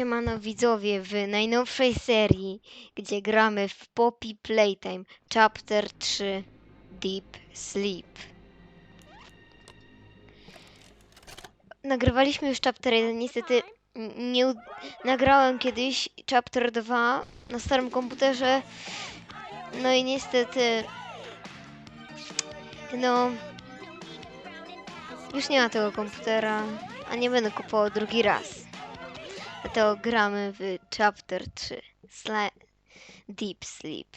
Siemano widzowie w najnowszej serii, gdzie gramy w Poppy Playtime Chapter 3 Deep Sleep. Nagrywaliśmy już Chapter 1, niestety nie nagrałem kiedyś Chapter 2 na starym komputerze. No i niestety no już nie ma tego komputera, a nie będę kupował drugi raz. Dlatego gramy w Chapter 3 Sla Deep Sleep.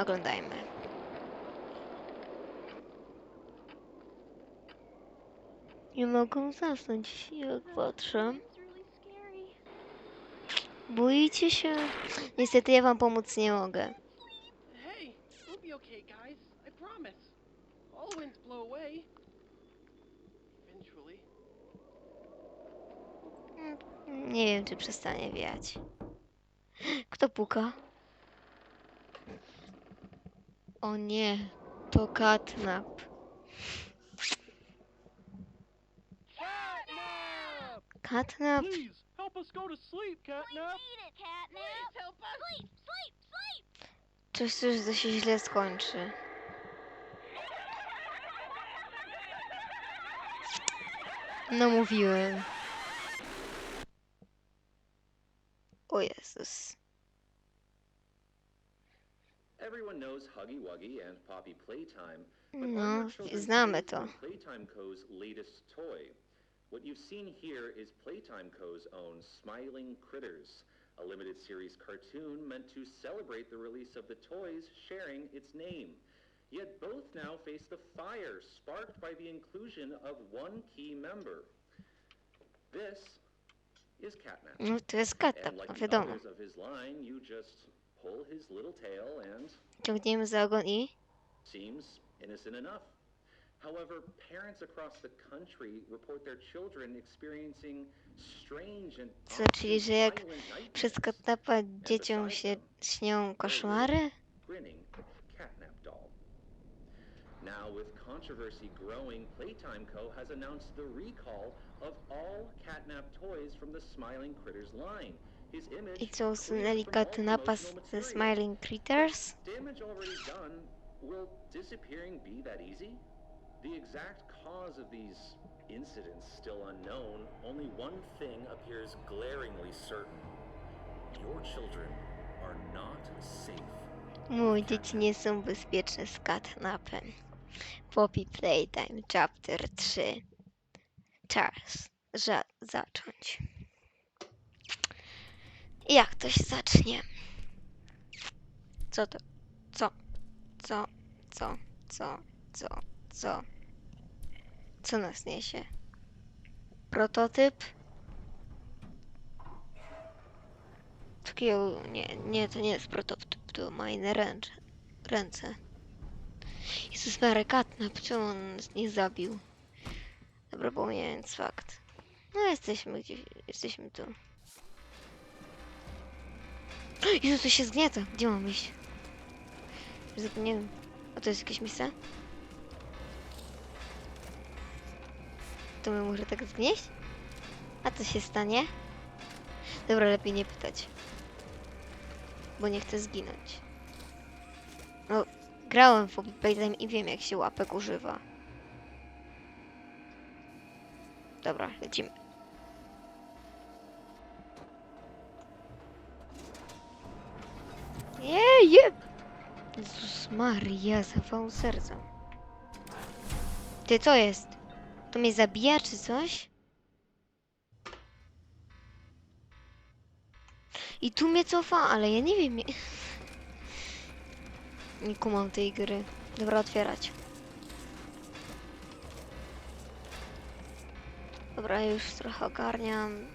Oglądajmy. Nie mogę zasnąć, jak patrzę. Boicie się? Niestety ja wam pomóc nie mogę. Hey, we'll be okay, guys. I promise. All winds blow away. Nie wiem, czy przestanie wiać. Kto puka? O nie, to katnap. Catnap! Katnap? Please help us go to sleep, Catnap. Coś, coś to się źle skończy. No mówiłem. O Jezus. Everyone knows Huggy Wuggy and Poppy Playtime, but No, children znamy to. Playtime Co.'s latest toy. What you've seen here is Playtime Co.'s own Smiling Critters, a limited series cartoon meant to celebrate the release of the toys sharing its name. Yet both now face the fire sparked by the inclusion of one key member. This. No to jest katnap, no wiadomo. Ciągniemy za ogon i... However, parents across the country report their children experiencing strange and Co, czyli often że jak. Przez katnapa dzieciom się śnią koszmary? grinning. Now, with controversy growing, Playtime Co. has announced the recall of all catnap toys from the Smiling Critters line. His image I co, cleared usunęli from all katnapa z promotional ze material. Smiling Critters? Damage already done. Will disappearing be that easy? The exact cause of these incidents still unknown. Only one thing appears glaringly certain. Your children are not safe. Moje dzieci nie są bezpieczne z katnapem. Poppy Playtime Chapter 3 Czas za zacząć. Jak to się zacznie? Co to? Co? Co? Co? Co? Co? Co? Co nas niesie? Prototyp? Takiego, nie, nie, to nie jest prototyp, to ma inne ręce. ręce. Jezus Mary, Katnap, czemu on nas nie zabił? Dobra, pomijając fakt. No jesteśmy gdzieś, jesteśmy tu. Jezu, to się zgniata. Gdzie mam iść? Zapomniałem. A to jest jakieś miejsce? To my może tak zgnieść? A co się stanie? Dobra, lepiej nie pytać. Bo nie chcę zginąć. No, grałem w Playtime i wiem jak się łapek używa. Dobra, lecimy. Jej, je! Jezus Maria, zawał serca. Ty, co jest? To mnie zabija, czy coś? I tu mnie cofa, ale ja nie wiem. Nie, kumam tej gry. Dobra, otwierać. Dobra, już trochę ogarniam.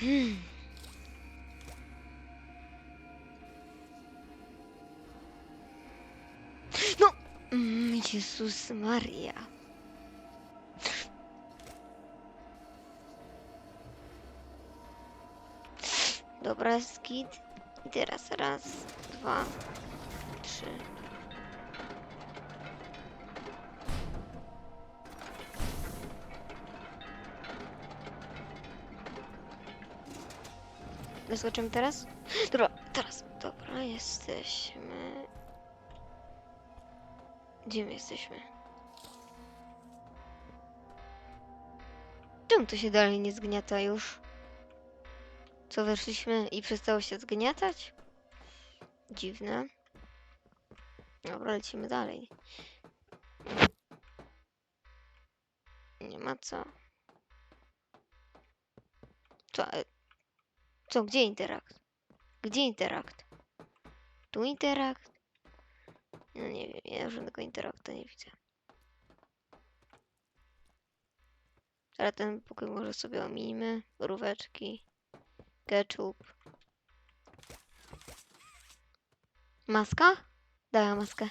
Hmm. No! Mm, Jezus Maria. Dobra, skit. I teraz raz, dwa, trzy. Zaskoczymy teraz? Dobra, teraz. Dobra, jesteśmy. Gdzie my jesteśmy? Czemu to się dalej nie zgniata już? Co, weszliśmy i przestało się zgniatać? Dziwne. Dobra, lecimy dalej. Nie ma co. Co? e, Co? Gdzie interakt? Gdzie interakt? Tu interakt? No nie wiem, ja żadnego interaktu nie widzę. Ale ten pokój może sobie ominimy. Róweczki. Ketchup. Maska? Dała maskę.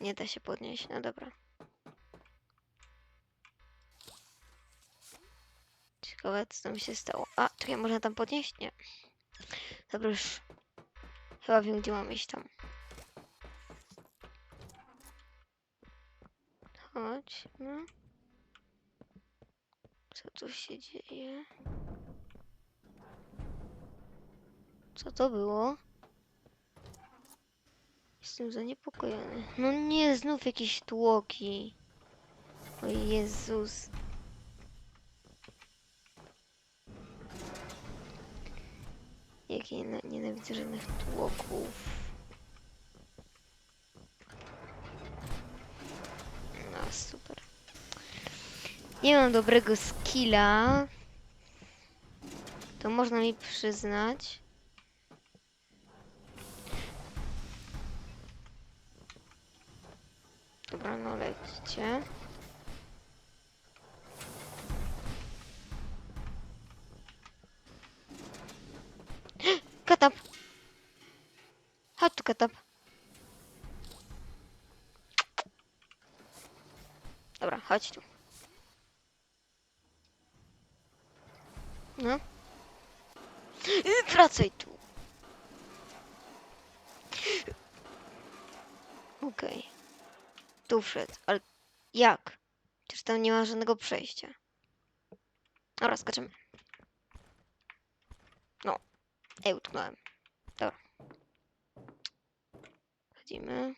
Nie da się podnieść, no dobra. Ciekawe, co tam się stało. A, czekaj, można tam podnieść? Nie. Dobra, już. Chyba wiem, gdzie mam iść tam. Chodźmy. Co tu się dzieje? Co to było? Jestem zaniepokojony. No nie, znów jakieś tłoki. O Jezus. Jak ja niena- nienawidzę żadnych tłoków. No super. Nie mam dobrego skilla. To można mi przyznać. Dobra, no lećcie. Katap! Chodź tu, katap. Dobra, chodź tu. No. I Wracaj tu. Okej. Tu wszedł, ale jak? Przecież tam nie ma żadnego przejścia. Dobra, skaczemy. No. Ej, utknąłem. Dobra. Chodzimy.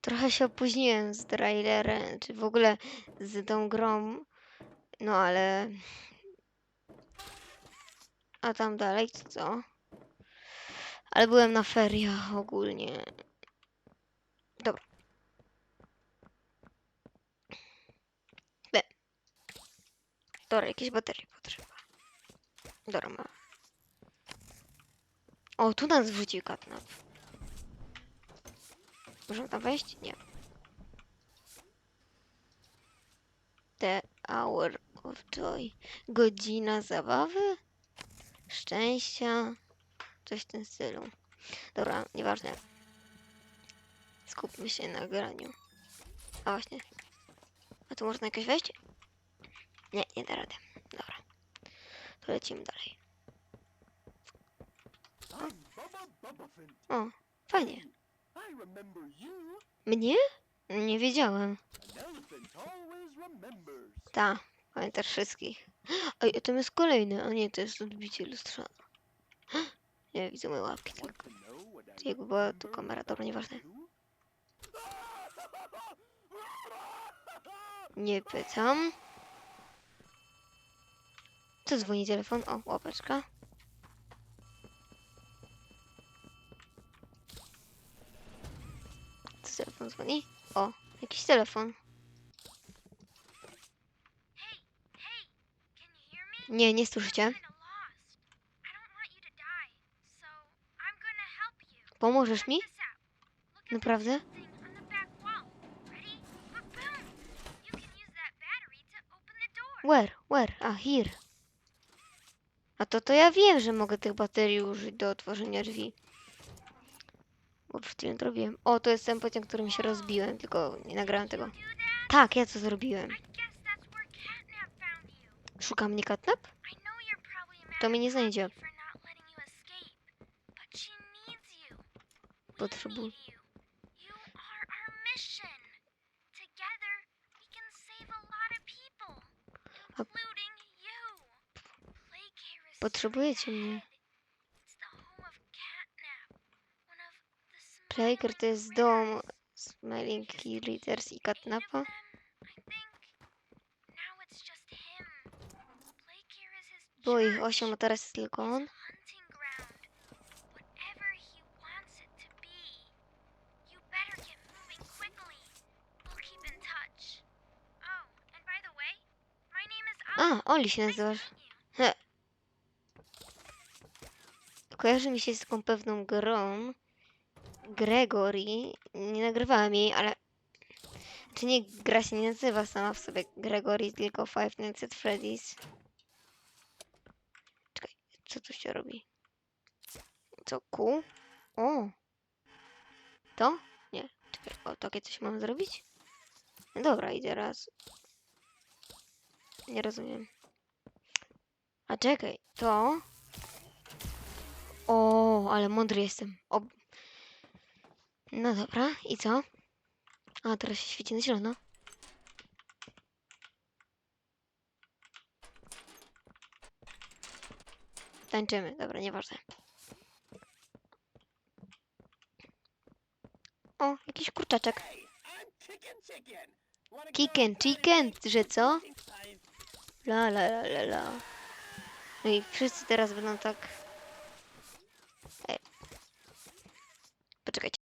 Trochę się opóźniłem z trailerem, czy w ogóle z tą grą. No ale... A tam dalej co? Ale byłem na feriach ogólnie. Dobra, jakieś baterie potrzeba. Dobra, ma. O, tu nas wrzucił katnap. Możemy tam wejść? Nie. The hour of joy. Godzina zabawy? Szczęścia? Coś w tym stylu. Dobra, nieważne. Skupmy się na graniu. A właśnie. A tu można jakoś wejść? Nie, nie da rady. Dobra. To lecimy dalej. O, fajnie. Mnie? Nie wiedziałem. Ta, pamiętasz wszystkich. Oj, a jest kolejny, a nie, to jest odbicie lustra. Nie widzę moje łapki I Jakby była tu kamera, dobra, nieważne. Nie pytam. Co dzwoni telefon? O, łapeczka. Co telefon dzwoni? O, jakiś telefon. Nie, nie słyszycie. To. Pomożesz mi? Naprawdę? to. Where? Where? A, here. A to to ja wiem, że mogę tych baterii użyć do otworzenia drzwi. Bo przed chwilą to robiłem. O, to jest ten pociąg, którym się rozbiłem, tylko nie nagrałem tego. Tak, ja to zrobiłem. Catnap. Szuka mnie mad To mnie nie znajdzie. Poppy of the Playker to jest dom Smiling Leaders i his Było ich church, osiem, a teraz jest tylko on. Oh. A, Oli się nazywasz. Kojarzy mi się z taką pewną grą. Gregory. Nie nagrywałem jej, ale... Czy nie, gra się nie nazywa sama w sobie Gregory, tylko Five Nights at Freddy's. Czekaj, co tu się robi? Co, Q? O! To? Nie, czekaj, o, takie coś mam zrobić? No dobra, idę raz. Nie rozumiem. A czekaj, to. O, ale mądry jestem. No dobra, i co? A, teraz się świeci na zielono. Tańczymy, dobra, nieważne. O, jakiś kurczaczek. Chicken Chicken. Że co? La la la la la. No i wszyscy teraz będą tak